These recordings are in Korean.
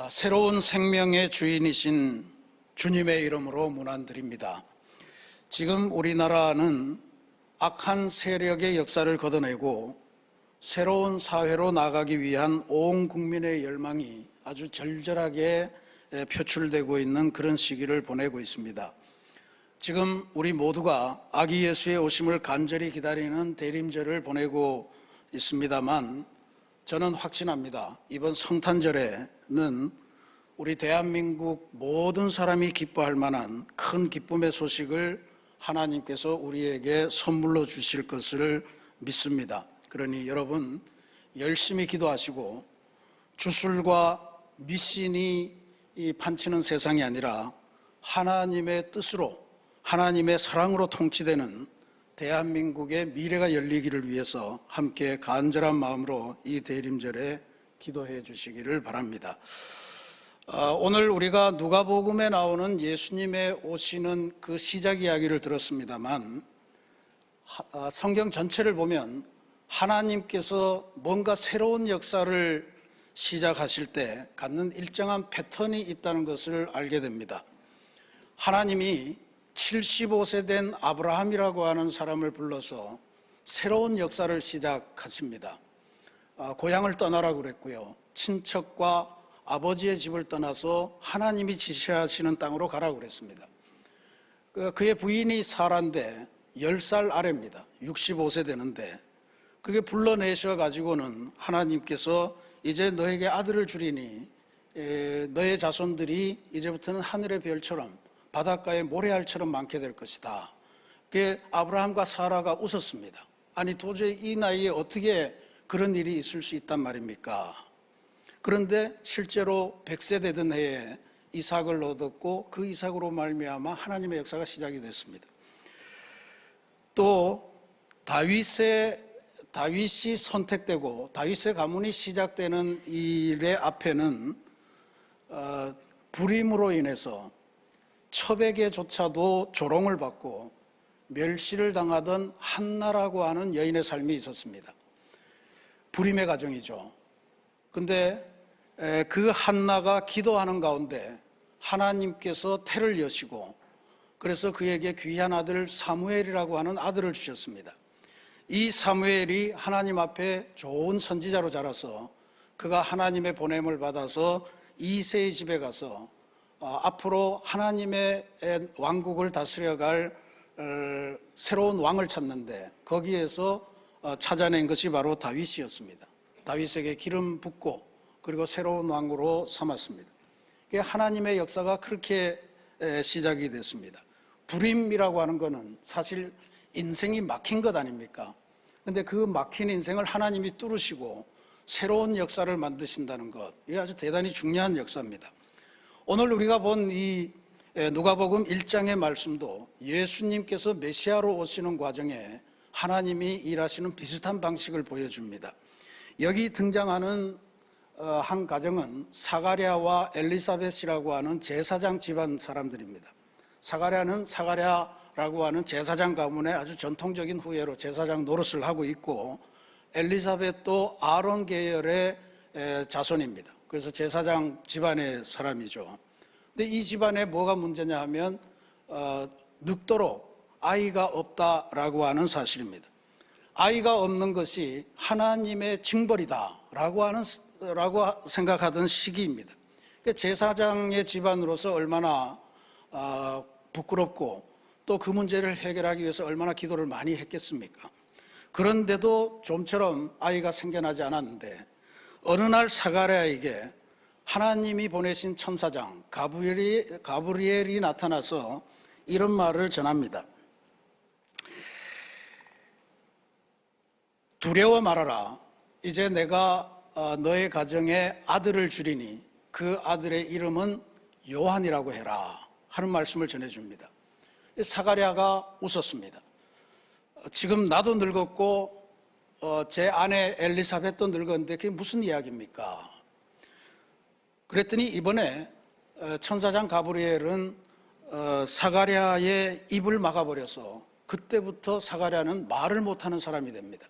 아, 새로운 생명의 주인이신 주님의 이름으로 문안드립니다. 지금 우리나라는 악한 세력의 역사를 걷어내고 새로운 사회로 나가기 위한 온 국민의 열망이 아주 절절하게 에, 표출되고 있는 그런 시기를 보내고 있습니다. 지금 우리 모두가 아기 예수의 오심을 간절히 기다리는 대림절을 보내고 있습니다만 저는 확신합니다. 이번 성탄절에는 우리 대한민국 모든 사람이 기뻐할 만한 큰 기쁨의 소식을 하나님께서 우리에게 선물로 주실 것을 믿습니다. 그러니 여러분 열심히 기도하시고 주술과 미신이 이 판치는 세상이 아니라 하나님의 뜻으로 하나님의 사랑으로 통치되는 대한민국의 미래가 열리기를 위해서 함께 간절한 마음으로 이 대림절에 기도해 주시기를 바랍니다. 아, 오늘 우리가 누가복음에 나오는 예수님의 오시는 그 시작 이야기를 들었습니다만 하- 아, 성경 전체를 보면 하나님께서 뭔가 새로운 역사를 시작하실 때 갖는 일정한 패턴이 있다는 것을 알게 됩니다. 하나님이 75세 된 아브라함이라고 하는 사람을 불러서 새로운 역사를 시작하십니다. 아, 고향을 떠나라고 그랬고요. 친척과 아버지의 집을 떠나서 하나님이 지시하시는 땅으로 가라고 그랬습니다. 그- 그의 부인이 사라인데 10살 아래입니다. 65세 되는데 그게 불러내셔 가지고는 하나님께서 이제 너에게 아들을 주리니 에, 너의 자손들이 이제부터는 하늘의 별처럼 바닷가의 모래알처럼 많게 될 것이다. 그 아브라함과 사라가 웃었습니다. 아니 도저히 이 나이에 어떻게 그런 일이 있을 수 있단 말입니까? 그런데 실제로 100세 되던 해에 이삭을 얻었고 그 이삭으로 말미암아 하나님의 역사가 시작이 됐습니다. 또 다윗의 다윗이 선택되고 다윗의 가문이 시작되는 일의 앞에는 어, 불임으로 인해서 첩에게조차도 조롱을 받고 멸시를 당하던 한나라고 하는 여인의 삶이 있었습니다. 불임의 가정이죠. 근데 에, 그 한나가 기도하는 가운데 하나님께서 태를 여시고 그래서 그에게 귀한 아들 사무엘이라고 하는 아들을 주셨습니다. 이 사무엘이 하나님 앞에 좋은 선지자로 자라서 그가 하나님의 보냄을 받아서 이세의 집에 가서 어, 앞으로 하나님의 에, 왕국을 다스려갈 어, 새로운 왕을 찾는데 거기에서 어, 찾아낸 것이 바로 다윗이었습니다. 다윗에게 기름 붓고 그리고 새로운 왕으로 삼았습니다. 하나님의 역사가 그렇게 에, 시작이 됐습니다. 불임이라고 하는 것은 사실 인생이 막힌 것 아닙니까? 근데 그 막힌 인생을 하나님이 뚫으시고 새로운 역사를 만드신다는 것, 이게 아주 대단히 중요한 역사입니다. 오늘 우리가 본 이 누가복음 1장의 말씀도 예수님께서 메시아로 오시는 과정에 하나님이 일하시는 비슷한 방식을 보여줍니다. 여기 등장하는 어, 한 가정은 사가랴와 엘리사벳이라고 하는 제사장 집안 사람들입니다. 사가랴는 사가랴라고 하는 제사장 가문의 아주 전통적인 후예로 제사장 노릇을 하고 있고 엘리사벳도 아론 계열의 에, 자손입니다. 그래서 제사장 집안의 사람이죠. 근데 이 집안에 뭐가 문제냐 하면 어, 늙도록 아이가 없다라고 하는 사실입니다. 아이가 없는 것이 하나님의 징벌이다라고 하는 라고 생각하던 시기입니다. 그러니까 제사장의 집안으로서 얼마나 아, 부끄럽고 또 그 문제를 해결하기 위해서 얼마나 기도를 많이 했겠습니까? 그런데도 좀처럼 아이가 생겨나지 않았는데 어느 날 사가랴에게 하나님이 보내신 천사장 가브리엘이, 가브리엘이 나타나서 이런 말을 전합니다. 두려워 말아라. 이제 내가 어, 너의 가정에 아들을 주리니 그 아들의 이름은 요한이라고 해라. 하는 말씀을 전해줍니다. 사가랴가 웃었습니다. 어, 지금 나도 늙었고 어, 제 아내 엘리사벳도 늙었는데 그게 무슨 이야기입니까? 그랬더니 이번에 어, 천사장 가브리엘은 어, 사가랴의 입을 막아버려서 그때부터 사가랴는 말을 못하는 사람이 됩니다.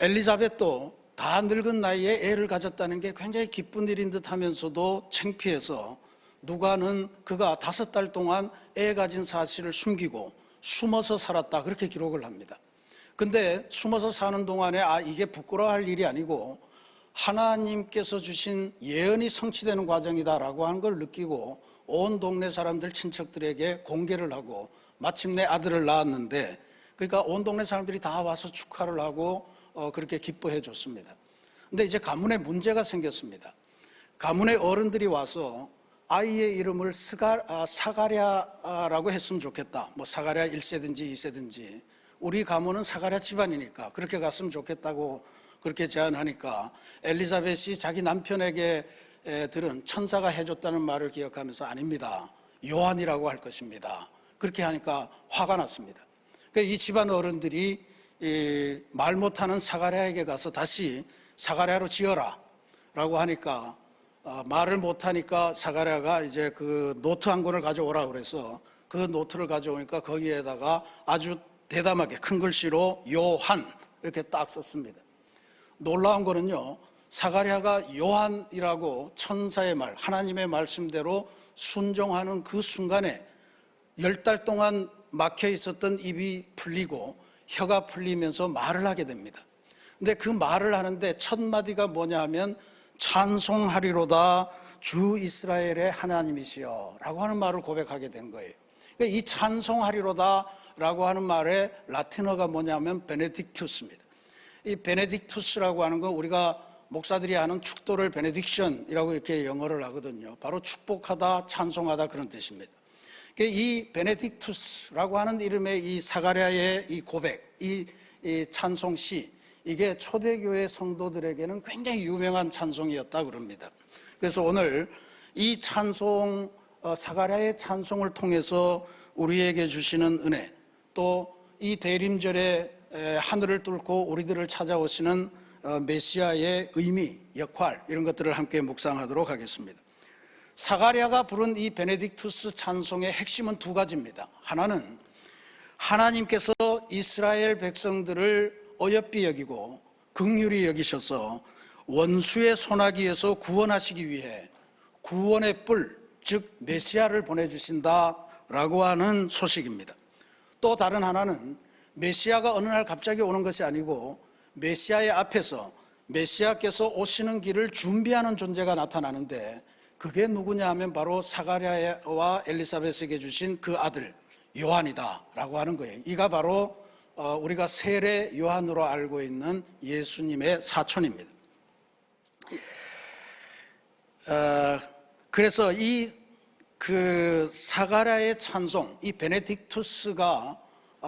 엘리자벳도 다 늙은 나이에 애를 가졌다는 게 굉장히 기쁜 일인 듯 하면서도 창피해서 누가는 그가 다섯 달 동안 애 가진 사실을 숨기고 숨어서 살았다 그렇게 기록을 합니다. 근데 숨어서 사는 동안에 아 이게 부끄러워할 일이 아니고 하나님께서 주신 예언이 성취되는 과정이다라고 하는 걸 느끼고 온 동네 사람들 친척들에게 공개를 하고 마침내 아들을 낳았는데 그러니까 온 동네 사람들이 다 와서 축하를 하고 어, 그렇게 기뻐해 줬습니다. 근데 이제 가문에 문제가 생겼습니다. 가문의 어른들이 와서 아이의 이름을 스가, 아, 사가랴라고 했으면 좋겠다. 뭐 사가랴 1세든지 2세든지 우리 가문은 사가랴 집안이니까 그렇게 갔으면 좋겠다고 그렇게 제안하니까 엘리자벳이 자기 남편에게 에, 들은 천사가 해줬다는 말을 기억하면서 아닙니다. 요한이라고 할 것입니다. 그렇게 하니까 화가 났습니다. 그러니까 이 집안 어른들이 이말 못하는 사가랴에게 가서 다시 사가랴로 지어라 라고 하니까 어, 말을 못하니까 사가랴가 이제 그 노트 한 권을 가져오라 그래서 그 노트를 가져오니까 거기에다가 아주 대담하게 큰 글씨로 요한 이렇게 딱 썼습니다. 놀라운 거는요, 사가랴가 요한이라고 천사의 말, 하나님의 말씀대로 순종하는 그 순간에 열 달 동안 막혀 있었던 입이 풀리고 혀가 풀리면서 말을 하게 됩니다. 근데 그 말을 하는데 첫 마디가 뭐냐 하면 찬송하리로다 주 이스라엘의 하나님이시여 라고 하는 말을 고백하게 된 거예요. 그러니까 이 찬송하리로다 라고 하는 말의 라틴어가 뭐냐면 베네딕투스입니다. 이 베네딕투스라고 하는 건 우리가 목사들이 하는 축도를 베네딕션이라고 이렇게 영어를 하거든요. 바로 축복하다, 찬송하다 그런 뜻입니다. 그러니까 이 베네딕투스라고 하는 이름의 이 사가랴의 이 고백, 이, 이 찬송시, 이게 초대교회 성도들에게는 굉장히 유명한 찬송이었다 그럽니다. 그래서 오늘 이 찬송, 어, 사가랴의 찬송을 통해서 우리에게 주시는 은혜, 또 이 대림절에 에, 하늘을 뚫고 우리들을 찾아오시는 어, 메시아의 의미, 역할 이런 것들을 함께 묵상하도록 하겠습니다. 사가랴가 부른 이 베네딕투스 찬송의 핵심은 두 가지입니다. 하나는 하나님께서 이스라엘 백성들을 어여삐 여기고 극률이 여기셔서 원수의 손아귀에서 구원하시기 위해 구원의 뿔, 즉 메시아를 보내 주신다라고 하는 소식입니다. 또 다른 하나는 메시아가 어느 날 갑자기 오는 것이 아니고 메시아의 앞에서 메시아께서 오시는 길을 준비하는 존재가 나타나는데 그게 누구냐 하면 바로 사가랴와 엘리사벳에게 주신 그 아들 요한이다라고 하는 거예요. 이가 바로 어, 우리가 세례 요한으로 알고 있는 예수님의 사촌입니다. 어, 그래서 이 그 사가랴의 찬송, 이 베네딕투스가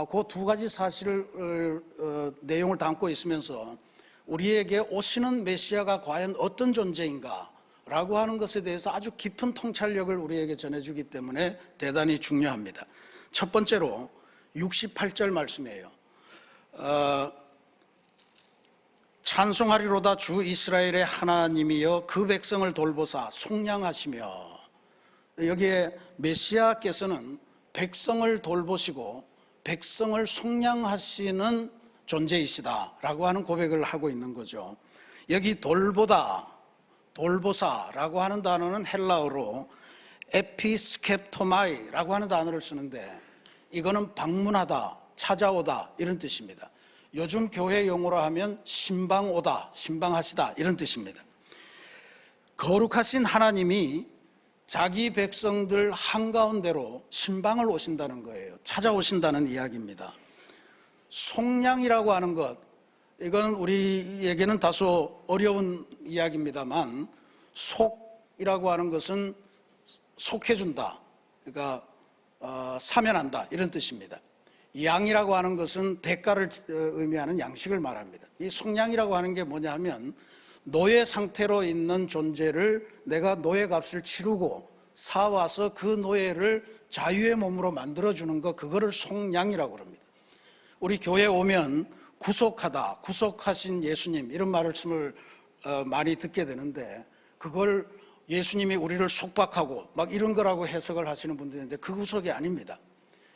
그 두 가지 사실을 어, 내용을 담고 있으면서 우리에게 오시는 메시아가 과연 어떤 존재인가라고 하는 것에 대해서 아주 깊은 통찰력을 우리에게 전해주기 때문에 대단히 중요합니다. 첫 번째로 68절 말씀이에요. 어, 찬송하리로다 주 이스라엘의 하나님이여 그 백성을 돌보사 속량하시며 여기에 메시아께서는 백성을 돌보시고 백성을 속량하시는 존재이시다라고 하는 고백을 하고 있는 거죠. 여기 돌보다 돌보사라고 하는 단어는 헬라어로 에피스캡토마이라고 하는 단어를 쓰는데 이거는 방문하다, 찾아오다 이런 뜻입니다. 요즘 교회 용어로 하면 신방오다, 신방하시다 이런 뜻입니다. 거룩하신 하나님이 자기 백성들 한가운데로 신방을 오신다는 거예요. 찾아오신다는 이야기입니다. 속량이라고 하는 것, 이건 우리에게는 다소 어려운 이야기입니다만, 속이라고 하는 것은 속해준다. 그러니까, 어, 사면한다. 이런 뜻입니다. 양이라고 하는 것은 대가를 의미하는 양식을 말합니다. 이 속량이라고 하는 게 뭐냐 하면 노예 상태로 있는 존재를 내가 노예 값을 치르고 사와서 그 노예를 자유의 몸으로 만들어주는 것, 그거를 속량이라고 합니다. 우리 교회 오면 구속하다, 구속하신 예수님, 이런 말씀을 어, 많이 듣게 되는데, 그걸 예수님이 우리를 속박하고 막 이런 거라고 해석을 하시는 분들인데, 그 구속이 아닙니다.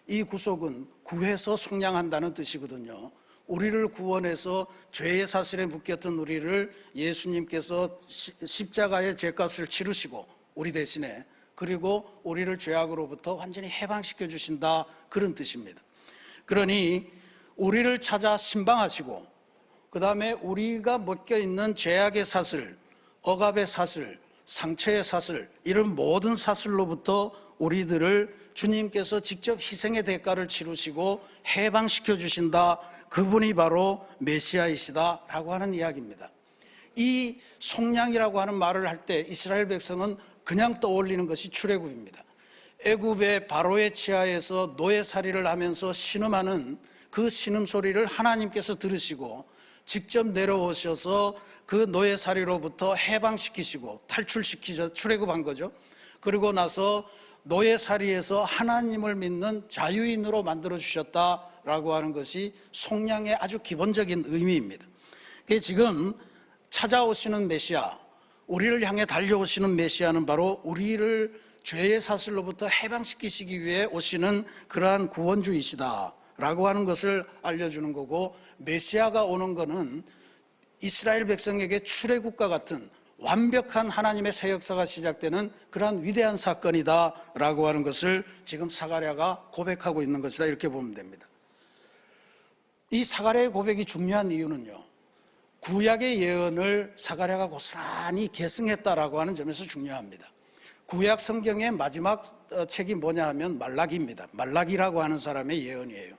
이 구속은 구해서 속량한다는 뜻이거든요. 우리를 구원해서 죄의 사슬에 묶였던 우리를 예수님께서 시- 십자가의 죄값을 치르시고 우리 대신에 그리고 우리를 죄악으로부터 완전히 해방시켜 주신다 그런 뜻입니다. 그러니 우리를 찾아 신방하시고 그 다음에 우리가 묶여 있는 죄악의 사슬, 억압의 사슬, 상처의 사슬 이런 모든 사슬로부터 우리들을 주님께서 직접 희생의 대가를 치르시고 해방시켜 주신다. 그분이 바로 메시아이시다라고 하는 이야기입니다. 이 속량이라고 하는 말을 할 때 이스라엘 백성은 그냥 떠올리는 것이 출애굽입니다. 애굽의 바로의 치하에서 노예살이를 하면서 신음하는 그 신음 소리를 하나님께서 들으시고 직접 내려오셔서 그 노예살이로부터 해방시키시고 탈출시키셔 출애굽한 거죠. 그리고 나서 노예살이에서 하나님을 믿는 자유인으로 만들어 주셨다 라고 하는 것이 속량의 아주 기본적인 의미입니다. 지금 찾아오시는 메시아, 우리를 향해 달려오시는 메시아는 바로 우리를 죄의 사슬로부터 해방시키시기 위해 오시는 그러한 구원주이시다 라고 하는 것을 알려주는 거고 메시아가 오는 것은 이스라엘 백성에게 출애굽과 같은 완벽한 하나님의 새 역사가 시작되는 그러한 위대한 사건이다라고 하는 것을 지금 사가랴가 고백하고 있는 것이다 이렇게 보면 됩니다. 이 사가랴의 고백이 중요한 이유는요. 구약의 예언을 사가랴가 고스란히 계승했다라고 하는 점에서 중요합니다. 구약 성경의 마지막 어, 책이 뭐냐 하면 말라기입니다. 말라기라고 하는 사람의 예언이에요.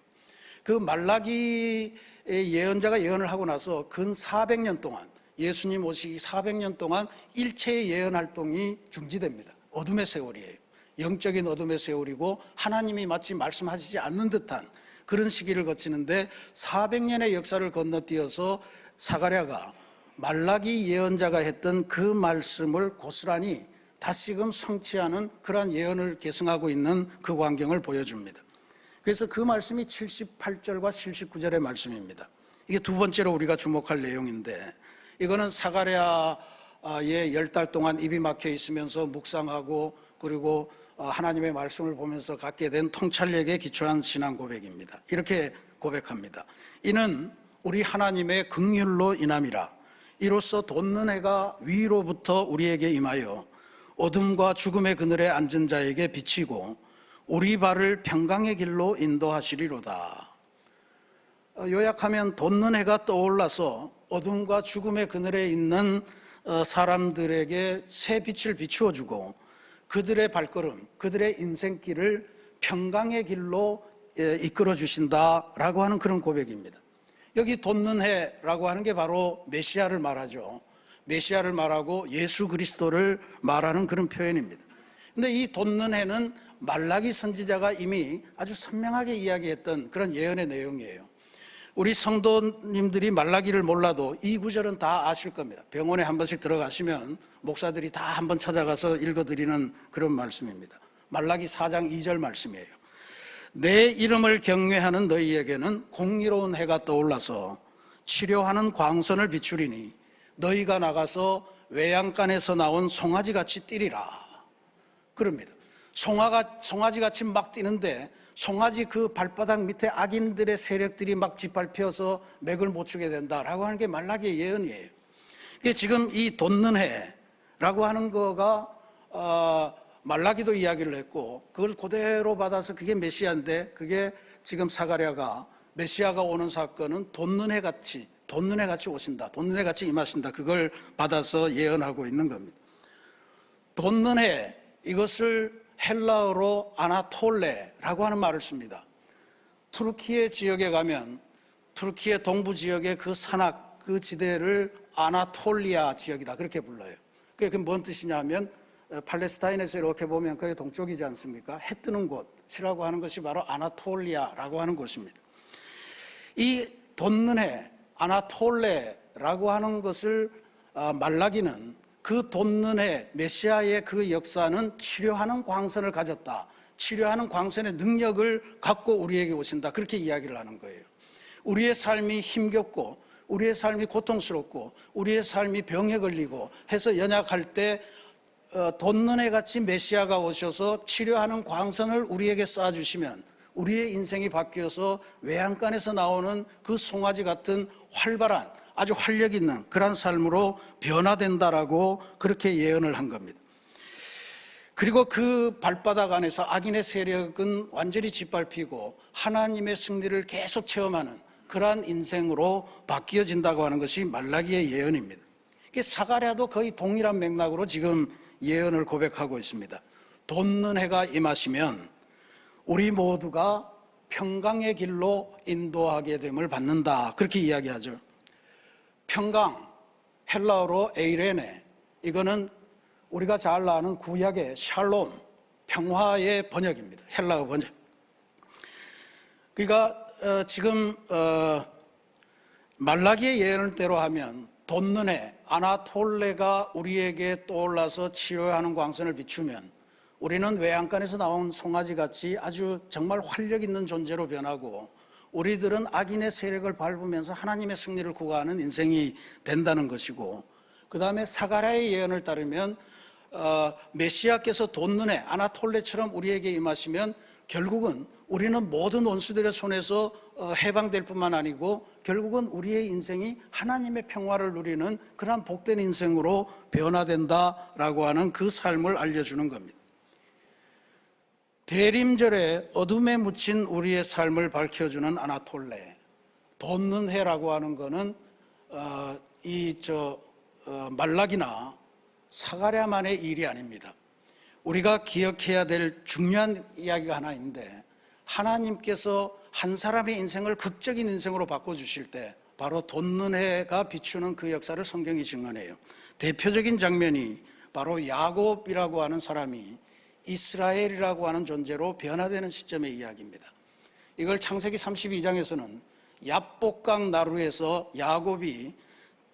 그 말라기의 예언자가 예언을 하고 나서 근 400년 동안 예수님 오시기 400년 동안 일체의 예언 활동이 중지됩니다. 어둠의 세월이에요. 영적인 어둠의 세월이고 하나님이 마치 말씀하시지 않는 듯한 그런 시기를 거치는데 400년의 역사를 건너뛰어서 사가랴가 말라기 예언자가 했던 그 말씀을 고스란히 다시금 성취하는 그러한 예언을 계승하고 있는 그 광경을 보여줍니다. 그래서 그 말씀이 78절과 79절의 말씀입니다. 이게 두 번째로 우리가 주목할 내용인데 이거는 사가랴의 열 달 동안 입이 막혀 있으면서 묵상하고 그리고 어, 하나님의 말씀을 보면서 갖게 된 통찰력에 기초한 신앙 고백입니다. 이렇게 고백합니다. 이는 우리 하나님의 긍휼로 인함이라. 이로써 돋는 해가 위로부터 우리에게 임하여 어둠과 죽음의 그늘에 앉은 자에게 비치고 우리 발을 평강의 길로 인도하시리로다. 어, 요약하면 돋는 해가 떠올라서 어둠과 죽음의 그늘에 있는 어, 사람들에게 새 빛을 비추어 주고 그들의 발걸음, 그들의 인생길을 평강의 길로 예, 이끌어 주신다라고 하는 그런 고백입니다. 여기 돋는 해라고 하는 게 바로 메시아를 말하죠. 메시아를 말하고 예수 그리스도를 말하는 그런 표현입니다. 근데 이 돋는 해는 말라기 선지자가 이미 아주 선명하게 이야기했던 그런 예언의 내용이에요. 우리 성도님들이 말라기를 몰라도 이 구절은 다 아실 겁니다. 병원에 한 번씩 들어가시면 목사들이 다 한 번 찾아가서 읽어드리는 그런 말씀입니다. 말라기 4장 2절 말씀이에요. 내 이름을 경외하는 너희에게는 공의로운 해가 떠올라서 치료하는 광선을 비추리니 너희가 나가서 외양간에서 나온 송아지 같이 뛰리라. 그럽니다. 송아가 송아지 같이 막 뛰는데 송아지 그 발바닥 밑에 악인들의 세력들이 막 짓밟혀서 맥을 못 추게 된다라고 하는 게 말라기의 예언이에요. 이게 지금 이 돋는 해라고 하는 거가 어, 말라기도 이야기를 했고 그걸 그대로 받아서 그게 메시아인데 그게 지금 사가랴가 메시아가 오는 사건은 돋는 해 같이 돋는 해 같이 오신다. 돋는 해 같이 임하신다. 그걸 받아서 예언하고 있는 겁니다. 돋는 해 이것을 헬라어로 아나톨레라고 하는 말을 씁니다. 투르키예 지역에 가면 투르키예 동부 지역의 그 산악 그 지대를 아나톨리아 지역이다 그렇게 불러요. 그게 뭔 뜻이냐면 어, 팔레스타인에서 이렇게 보면 그게 동쪽이지 않습니까? 해 뜨는 곳이라고 하는 것이 바로 아나톨리아라고 하는 곳입니다. 이 돋는 해 아나톨레라고 하는 것을 아, 말라기는 그 돋는 해 메시아의 그 역사는 치료하는 광선을 가졌다. 치료하는 광선의 능력을 갖고 우리에게 오신다. 그렇게 이야기를 하는 거예요. 우리의 삶이 힘겹고 우리의 삶이 고통스럽고 우리의 삶이 병에 걸리고 해서 연약할 때 어, 돋는 해 같이 메시아가 오셔서 치료하는 광선을 우리에게 쏴주시면 우리의 인생이 바뀌어서 외양간에서 나오는 그 송아지 같은 활발한 아주 활력 있는 그러한 삶으로 변화된다라고 그렇게 예언을 한 겁니다. 그리고 그 발바닥 안에서 악인의 세력은 완전히 짓밟히고 하나님의 승리를 계속 체험하는 그러한 인생으로 바뀌어진다고 하는 것이 말라기의 예언입니다. 사가랴도 거의 동일한 맥락으로 지금 예언을 고백하고 있습니다. 돋는 해가 임하시면 우리 모두가 평강의 길로 인도하게 됨을 받는다. 그렇게 이야기하죠. 평강, 헬라어로 에이레네. 이거는 우리가 잘 아는 구약의 샬롬, 평화의 번역입니다. 헬라어 번역. 그러니까 어, 지금 어, 말라기의 예언대로 하면 해 아나톨레가 우리에게 떠올라서 치료하는 광선을 비추면 우리는 외양간에서 나온 송아지 같이 아주 정말 활력 있는 존재로 변하고 우리들은 악인의 세력을 밟으면서 하나님의 승리를 구가하는 인생이 된다는 것이고 그 다음에 사가랴의 예언을 따르면 어, 메시아께서 해 아나톨레처럼 우리에게 임하시면 결국은 우리는 모든 원수들의 손에서 어, 해방될 뿐만 아니고 결국은 우리의 인생이 하나님의 평화를 누리는 그러한 복된 인생으로 변화된다라고 하는 그 삶을 알려주는 겁니다. 대림절에 어둠에 묻힌 우리의 삶을 밝혀주는 아나톨레, 돋는 해라고 하는 것은 어, 이저 어, 말락이나 사가랴만의 일이 아닙니다. 우리가 기억해야 될 중요한 이야기가 하나 있는데 하나님께서 한 사람의 인생을 극적인 인생으로 바꿔 주실 때 바로 돋는 해가 비추는 그 역사를 성경이 증언해요. 대표적인 장면이 바로 야곱이라고 하는 사람이 이스라엘이라고 하는 존재로 변화되는 시점의 이야기입니다. 이걸 창세기 32장에서는 야복강 나루에서 야곱이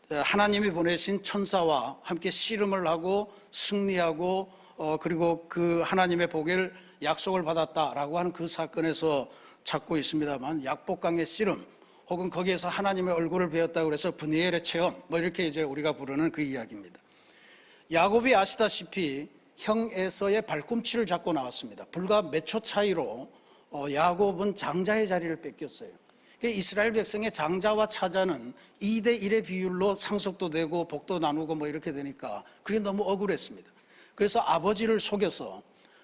하나님이 보내신 천사와 함께 씨름을 하고 승리하고 어, 그리고 그 하나님의 복을 약속을 받았다라고 하는 그 사건에서 찾고 있습니다만 약복강의 씨름 혹은 거기에서 하나님의 얼굴을 배웠다고 그래서 분이엘의 체험 뭐 이렇게 이제 우리가 부르는 그 이야기입니다. 야곱이 아시다시피 형 에서의 발꿈치를 잡고 나왔습니다. 불과 몇 초 차이로 어, 야곱은 장자의 자리를 뺏겼어요. 이스라엘 백성의 장자와 차자는 2대 1의 비율로 상속도 되고 복도 나누고 뭐 이렇게 되니까 그게 너무 억울했습니다. 그래서 아버지를 속여서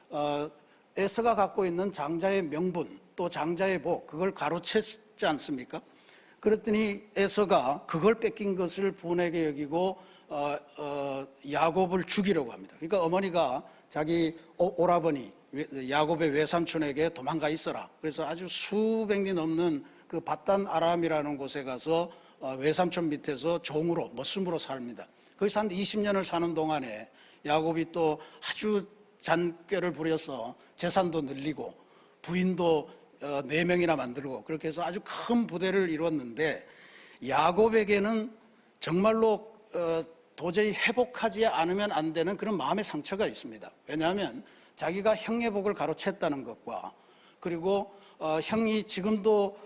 어, 에서가 갖고 있는 장자의 명분 또 장자의 복 그걸 가로챘지 않습니까? 그랬더니 에서가 그걸 뺏긴 것을 분하게 여기고 어, 어, 야곱을 죽이려고 합니다. 그러니까 어머니가 자기 오, 오라버니 야곱의 외삼촌에게 도망가 있어라. 그래서 아주 수백 리 넘는 그 바단 아람이라는 곳에 가서 어, 외삼촌 밑에서 종으로 머슴으로 삽니다. 거기서 한 20년을 사는 동안에 야곱이 또 아주 잔꾀를 부려서 재산도 늘리고 부인도 어, 네 명이나 만들고 그렇게 해서 아주 큰 부대를 이뤘는데 야곱에게는 정말로 어, 도저히 회복하지 않으면 안 되는 그런 마음의 상처가 있습니다. 왜냐하면 자기가 형의 복을 가로챘다는 것과 그리고 어, 형이 지금도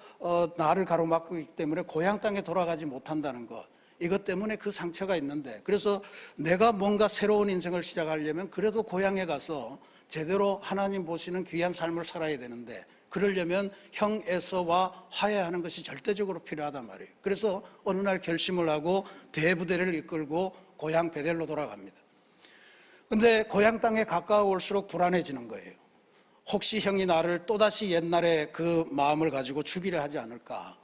나를 가로막고 있기 때문에 고향 땅에 돌아가지 못한다는 것 이것 때문에 그 상처가 있는데 그래서 내가 뭔가 새로운 인생을 시작하려면 그래도 고향에 가서 제대로 하나님 보시는 귀한 삶을 살아야 되는데 그러려면 형 에서와 화해하는 것이 절대적으로 필요하단 말이에요. 그래서 어느 날 결심을 하고 대부대를 이끌고 고향 베델로 돌아갑니다. 근데 고향 땅에 가까울수록 불안해지는 거예요. 혹시 형이 나를 또다시 옛날에 그 마음을 가지고 죽이려 하지 않을까.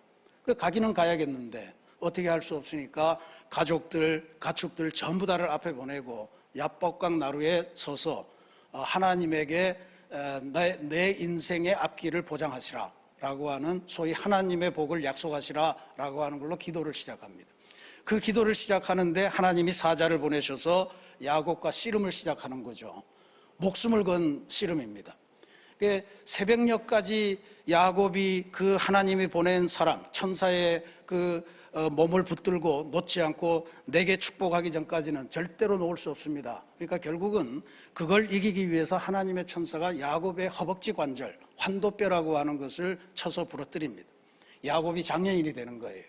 그 가기는 가야겠는데 어떻게 할 수 없으니까 가족들, 가축들 전부 다를 앞에 보내고 야복강 나루에 서서 어, 하나님에게 내, 내 인생의 앞길을 보장하시라 라고 하는 소위 하나님의 복을 약속하시라 라고 하는 걸로 기도를 시작합니다. 그 기도를 시작하는데 하나님이 사자를 보내셔서 야곱과 씨름을 시작하는 거죠. 목숨을 건 씨름입니다. 새벽녘까지 야곱이 그 하나님이 보낸 사람, 천사의 그 어, 몸을 붙들고 놓지 않고 내게 축복하기 전까지는 절대로 놓을 수 없습니다. 그러니까 결국은 그걸 이기기 위해서 하나님의 천사가 야곱의 허벅지 관절, 환도뼈라고 하는 것을 쳐서 부러뜨립니다. 야곱이 장애인이 되는 거예요.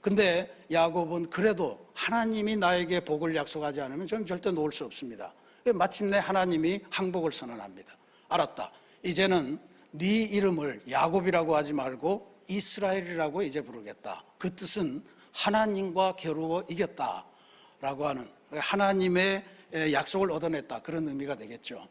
근데 야곱은 그래도 하나님이 나에게 복을 약속하지 않으면 저는 절대 놓을 수 없습니다. 마침내 하나님이 항복을 선언합니다. 알았다. 이제는 네 이름을 야곱이라고 하지 말고 이스라엘이라고 이제 부르겠다. 그 뜻은 하나님과 겨루어 이겼다 라고 하는 하나님의 약속을 얻어냈다 그런 의미가 되겠죠.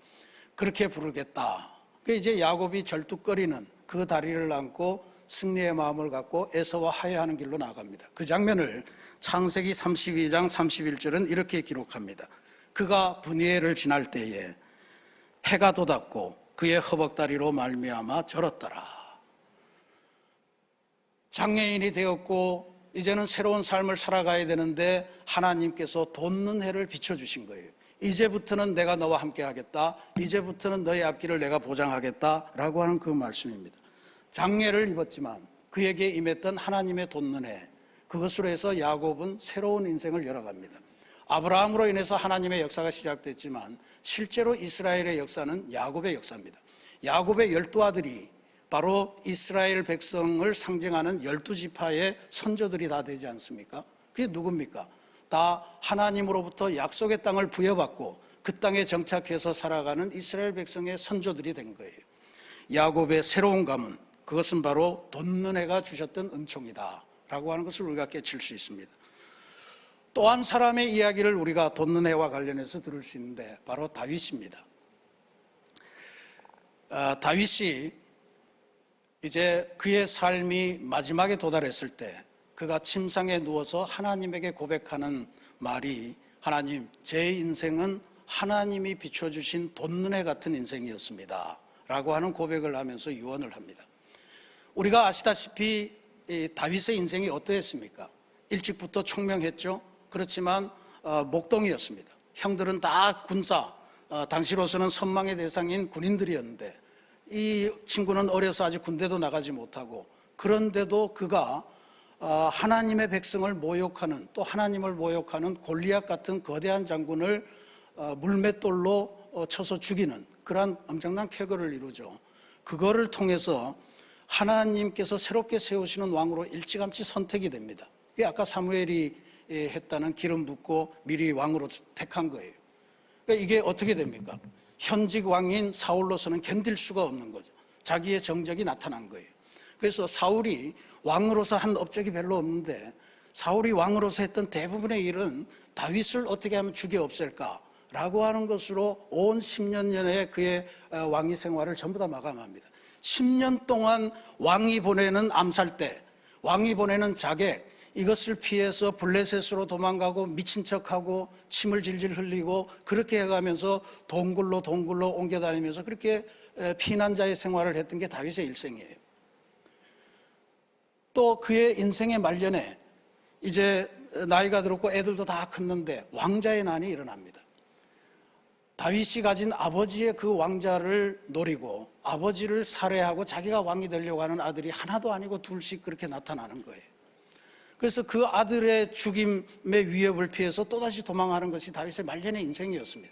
그렇게 부르겠다. 그 이제 야곱이 절뚝거리는 그 다리를 안고 승리의 마음을 갖고 에서와 하야하는 길로 나갑니다. 그 장면을 창세기 32장 31절은 이렇게 기록합니다. 그가 분이엘을 지날 때에 해가 돋았고 그의 허벅다리로 말미암아 절었더라. 장애인이 되었고 이제는 새로운 삶을 살아가야 되는데 하나님께서 돋는 해를 비춰주신 거예요. 이제부터는 내가 너와 함께 하겠다. 이제부터는 너의 앞길을 내가 보장하겠다. 라고 하는 그 말씀입니다. 장애를 입었지만 그에게 임했던 하나님의 돋는 해. 그것으로 해서 야곱은 새로운 인생을 열어갑니다. 아브라함으로 인해서 하나님의 역사가 시작됐지만 실제로 이스라엘의 역사는 야곱의 역사입니다. 야곱의 열두 아들이 바로 이스라엘 백성을 상징하는 열두 지파의 선조들이 다 되지 않습니까? 그게 누굽니까? 다 하나님으로부터 약속의 땅을 부여받고 그 땅에 정착해서 살아가는 이스라엘 백성의 선조들이 된 거예요. 야곱의 새로운 가문, 그것은 바로 돋는 해가 주셨던 은총이다. 라고 하는 것을 우리가 깨칠 수 있습니다. 또한 사람의 이야기를 우리가 돋는 해와 관련해서 들을 수 있는데 바로 다윗입니다. 아, 다윗이 이제 그의 삶이 마지막에 도달했을 때 그가 침상에 누워서 하나님에게 고백하는 말이 하나님, 제 인생은 하나님이 비춰주신 돋는해 같은 인생이었습니다. 라고 하는 고백을 하면서 유언을 합니다. 우리가 아시다시피 다윗의 인생이 어떠했습니까? 일찍부터 총명했죠. 그렇지만 어, 목동이었습니다. 형들은 다 군사, 어, 당시로서는 선망의 대상인 군인들이었는데 이 친구는 어려서 아직 군대도 나가지 못하고 그런데도 그가 어, 하나님의 백성을 모욕하는 또 하나님을 모욕하는 골리앗 같은 거대한 장군을 물맷돌로 쳐서 죽이는 그러한 엄청난 쾌거를 이루죠. 그거를 통해서 하나님께서 새롭게 세우시는 왕으로 일찌감치 선택이 됩니다. 그게 아까 사무엘이 했다는 기름 붓고 미리 왕으로 택한 거예요. 그러니까 이게 어떻게 됩니까? 현직 왕인 사울로서는 견딜 수가 없는 거죠. 자기의 정적이 나타난 거예요. 그래서 사울이 왕으로서 한 업적이 별로 없는데 사울이 왕으로서 했던 대부분의 일은 다윗을 어떻게 하면 죽여 없앨까? 라고 하는 것으로 온 10년 년의 그의 왕위 생활을 전부 다 마감합니다. 10년 동안 왕이 보내는 암살 때, 왕이 보내는 자객, 이것을 피해서 블레셋으로 도망가고 미친 척하고 침을 질질 흘리고 그렇게 해가면서 동굴로 동굴로 옮겨다니면서 그렇게 피난자의 생활을 했던 게 다윗의 일생이에요. 또 그의 인생의 말년에 이제 나이가 들었고 애들도 다 컸는데 왕자의 난이 일어납니다. 다윗이 가진 아버지의 그 왕자를 노리고 아버지를 살해하고 자기가 왕이 되려고 하는 아들이 하나도 아니고 둘씩 그렇게 나타나는 거예요. 그래서 그 아들의 죽임의 위협을 피해서 또다시 도망하는 것이 다윗의 말년의 인생이었습니다.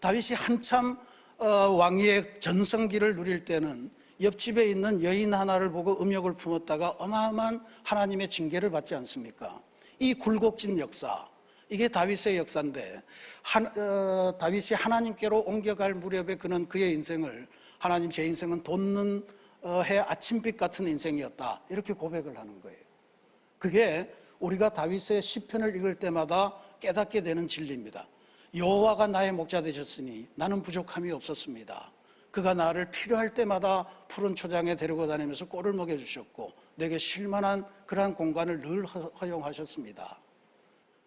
다윗이 한참 어, 왕위의 전성기를 누릴 때는 옆집에 있는 여인 하나를 보고 음욕을 품었다가 어마어마한 하나님의 징계를 받지 않습니까? 이 굴곡진 역사, 이게 다윗의 역사인데 한, 어, 다윗이 하나님께로 옮겨갈 무렵에 그는 그의 인생을 하나님 제 인생은 돋는 어, 해 아침빛 같은 인생이었다 이렇게 고백을 하는 거예요. 그게 우리가 다윗의 시편을 읽을 때마다 깨닫게 되는 진리입니다. 여호와가 나의 목자 되셨으니 나는 부족함이 없었습니다. 그가 나를 필요할 때마다 푸른 초장에 데리고 다니면서 꼴을 먹여 주셨고 내게 쉴만한 그러한 공간을 늘 허용하셨습니다.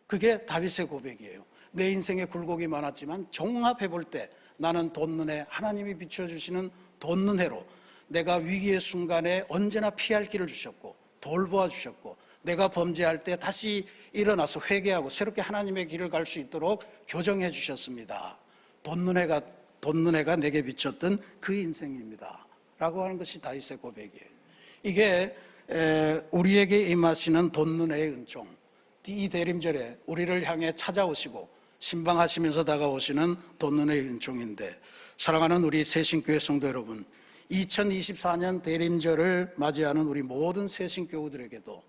그게 다윗의 고백이에요. 내 인생에 굴곡이 많았지만 종합해 볼 때 나는 해 하나님이 비춰 주시는 돋는 해로 내가 위기의 순간에 언제나 피할 길을 주셨고 돌보아 주셨고 내가 범죄할 때 다시 일어나서 회개하고 새롭게 하나님의 길을 갈 수 있도록 교정해 주셨습니다. 돋는 해가 내게 비쳤던 그 인생입니다. 라고 하는 것이 다윗의 고백이에요. 이게 우리에게 임하시는 해의 은총. 이 대림절에 우리를 향해 찾아오시고 신방하시면서 다가오시는 해의 은총인데 사랑하는 우리 새신교회 성도 여러분 2024년 대림절을 맞이하는 우리 모든 새신교우들에게도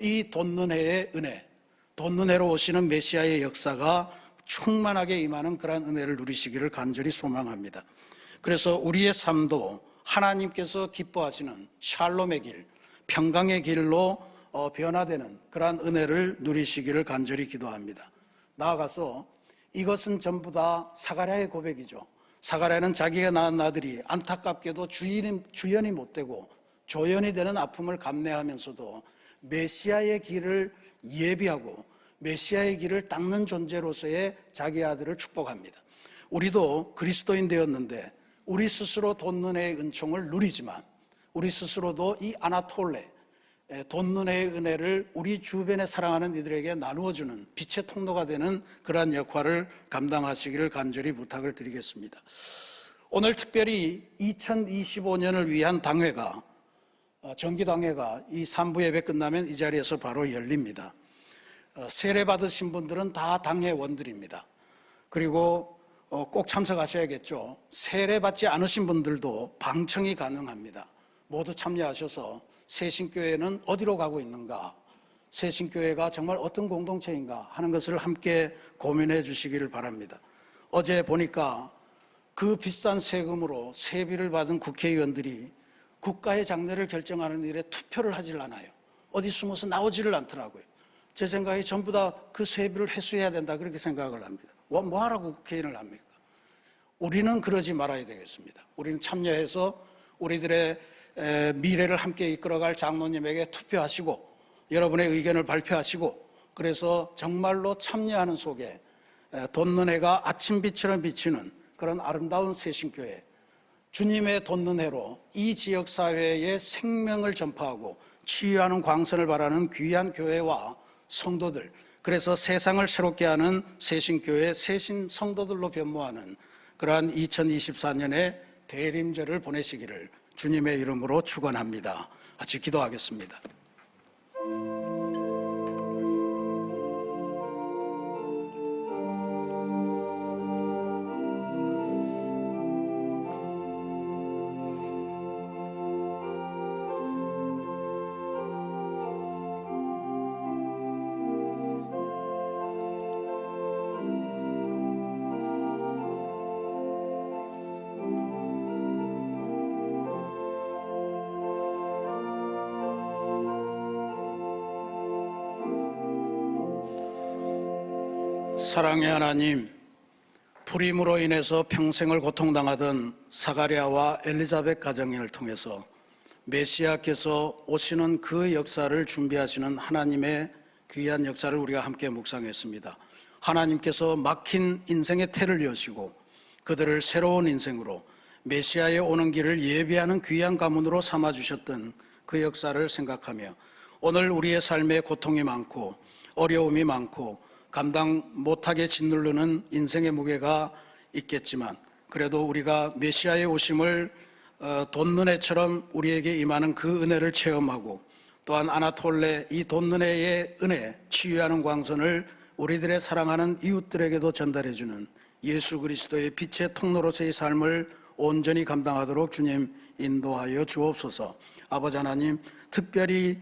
이 돋는 해의 은혜, 돋는 해로 오시는 메시아의 역사가 충만하게 임하는 그러한 은혜를 누리시기를 간절히 소망합니다. 그래서 우리의 삶도 하나님께서 기뻐하시는 샬롬의 길, 평강의 길로 어, 변화되는 그러한 은혜를 누리시기를 간절히 기도합니다. 나아가서 이것은 전부 다 사가랴의 고백이죠. 사가랴는 자기가 낳은 아들이 안타깝게도 주인이, 주연이 못 되고 조연이 되는 아픔을 감내하면서도 메시아의 길을 예비하고 메시아의 길을 닦는 존재로서의 자기 아들을 축복합니다. 우리도 그리스도인 되었는데 우리 스스로 돈눈의 은총을 누리지만 우리 스스로도 이 아나톨레 돈눈의 은혜를 우리 주변에 사랑하는 이들에게 나누어주는 빛의 통로가 되는 그러한 역할을 감당하시기를 간절히 부탁을 드리겠습니다. 오늘 특별히 2025년을 위한 당회가 어, 정기당회가 이 3부 예배 끝나면 이 자리에서 바로 열립니다. 어, 세례 받으신 분들은 다 당회원들입니다. 그리고 어, 꼭 참석하셔야겠죠. 세례 받지 않으신 분들도 방청이 가능합니다. 모두 참여하셔서 새신교회는 어디로 가고 있는가, 새신교회가 정말 어떤 공동체인가 하는 것을 함께 고민해 주시기를 바랍니다. 어제 보니까 그 비싼 세금으로 세비를 받은 국회의원들이 국가의 장래를 결정하는 일에 투표를 하질 않아요. 어디 숨어서 나오지를 않더라고요. 제 생각에 전부 다 그 세비를 회수해야 된다 그렇게 생각을 합니다. 뭐, 뭐 하라고 국회의원을 합니까? 우리는 그러지 말아야 되겠습니다. 우리는 참여해서 우리들의 미래를 함께 이끌어갈 장로님에게 투표하시고 여러분의 의견을 발표하시고 그래서 정말로 참여하는 속에 돈눈해가 아침빛처럼 비치는 그런 아름다운 새신교회 주님의 돈눈해로 이 지역 사회의 생명을 전파하고 치유하는 광선을 바라는 귀한 교회와 성도들 그래서 세상을 새롭게 하는 새신교회 새신 성도들로 변모하는 그러한 2024년의 대림절을 보내시기를 주님의 이름으로 축원합니다. 같이 기도하겠습니다. 하나님, 불임으로 인해서 평생을 고통당하던 사가랴와 엘리자벳 가정인을 통해서 메시아께서 오시는 그 역사를 준비하시는 하나님의 귀한 역사를 우리가 함께 묵상했습니다. 하나님께서 막힌 인생의 태를 여시고 그들을 새로운 인생으로 메시아의 오는 길을 예비하는 귀한 가문으로 삼아 주셨던 그 역사를 생각하며 오늘 우리의 삶에 고통이 많고 어려움이 많고 감당 못하게 짓누르는 인생의 무게가 있겠지만 그래도 우리가 메시아의 오심을 어, 돈눈해처럼 우리에게 임하는 그 은혜를 체험하고 또한 아나톨레 이 돈눈해의 은혜 치유하는 광선을 우리들의 사랑하는 이웃들에게도 전달해주는 예수 그리스도의 빛의 통로로서의 삶을 온전히 감당하도록 주님 인도하여 주옵소서. 아버지 하나님 특별히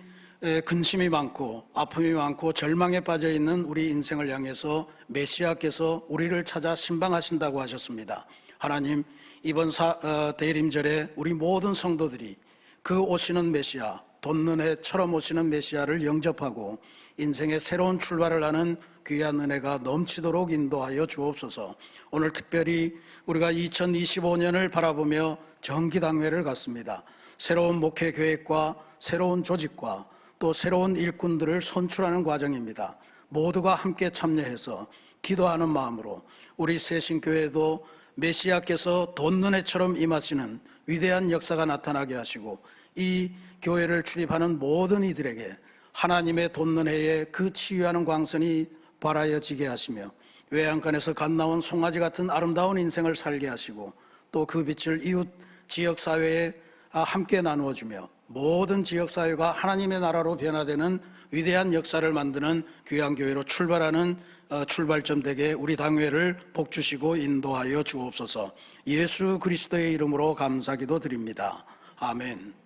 근심이 많고 아픔이 많고 절망에 빠져 있는 우리 인생을 향해서 메시아께서 우리를 찾아 신방하신다고 하셨습니다. 하나님 이번 사, 어, 대림절에 우리 모든 성도들이 그 오시는 메시아 돈눈에처럼 오시는 메시아를 영접하고 인생의 새로운 출발을 하는 귀한 은혜가 넘치도록 인도하여 주옵소서. 오늘 특별히 우리가 2025년을 바라보며 정기당회를 갖습니다. 새로운 목회 계획과 새로운 조직과 또 새로운 일꾼들을 선출하는 과정입니다. 모두가 함께 참여해서 기도하는 마음으로 우리 새신교회도 메시아께서 돈눈에처럼 임하시는 위대한 역사가 나타나게 하시고 이 교회를 출입하는 모든 이들에게 하나님의 돈눈해에 그 치유하는 광선이 발하여지게 하시며 외양간에서 갓 나온 송아지 같은 아름다운 인생을 살게 하시고 또 그 빛을 이웃 지역 사회에 함께 나누어 주며 모든 지역 사회가 하나님의 나라로 변화되는 위대한 역사를 만드는 귀한 교회로 출발하는 어, 출발점 되게 우리 당회를 복주시고 인도하여 주옵소서 예수 그리스도의 이름으로 감사기도 드립니다. 아멘.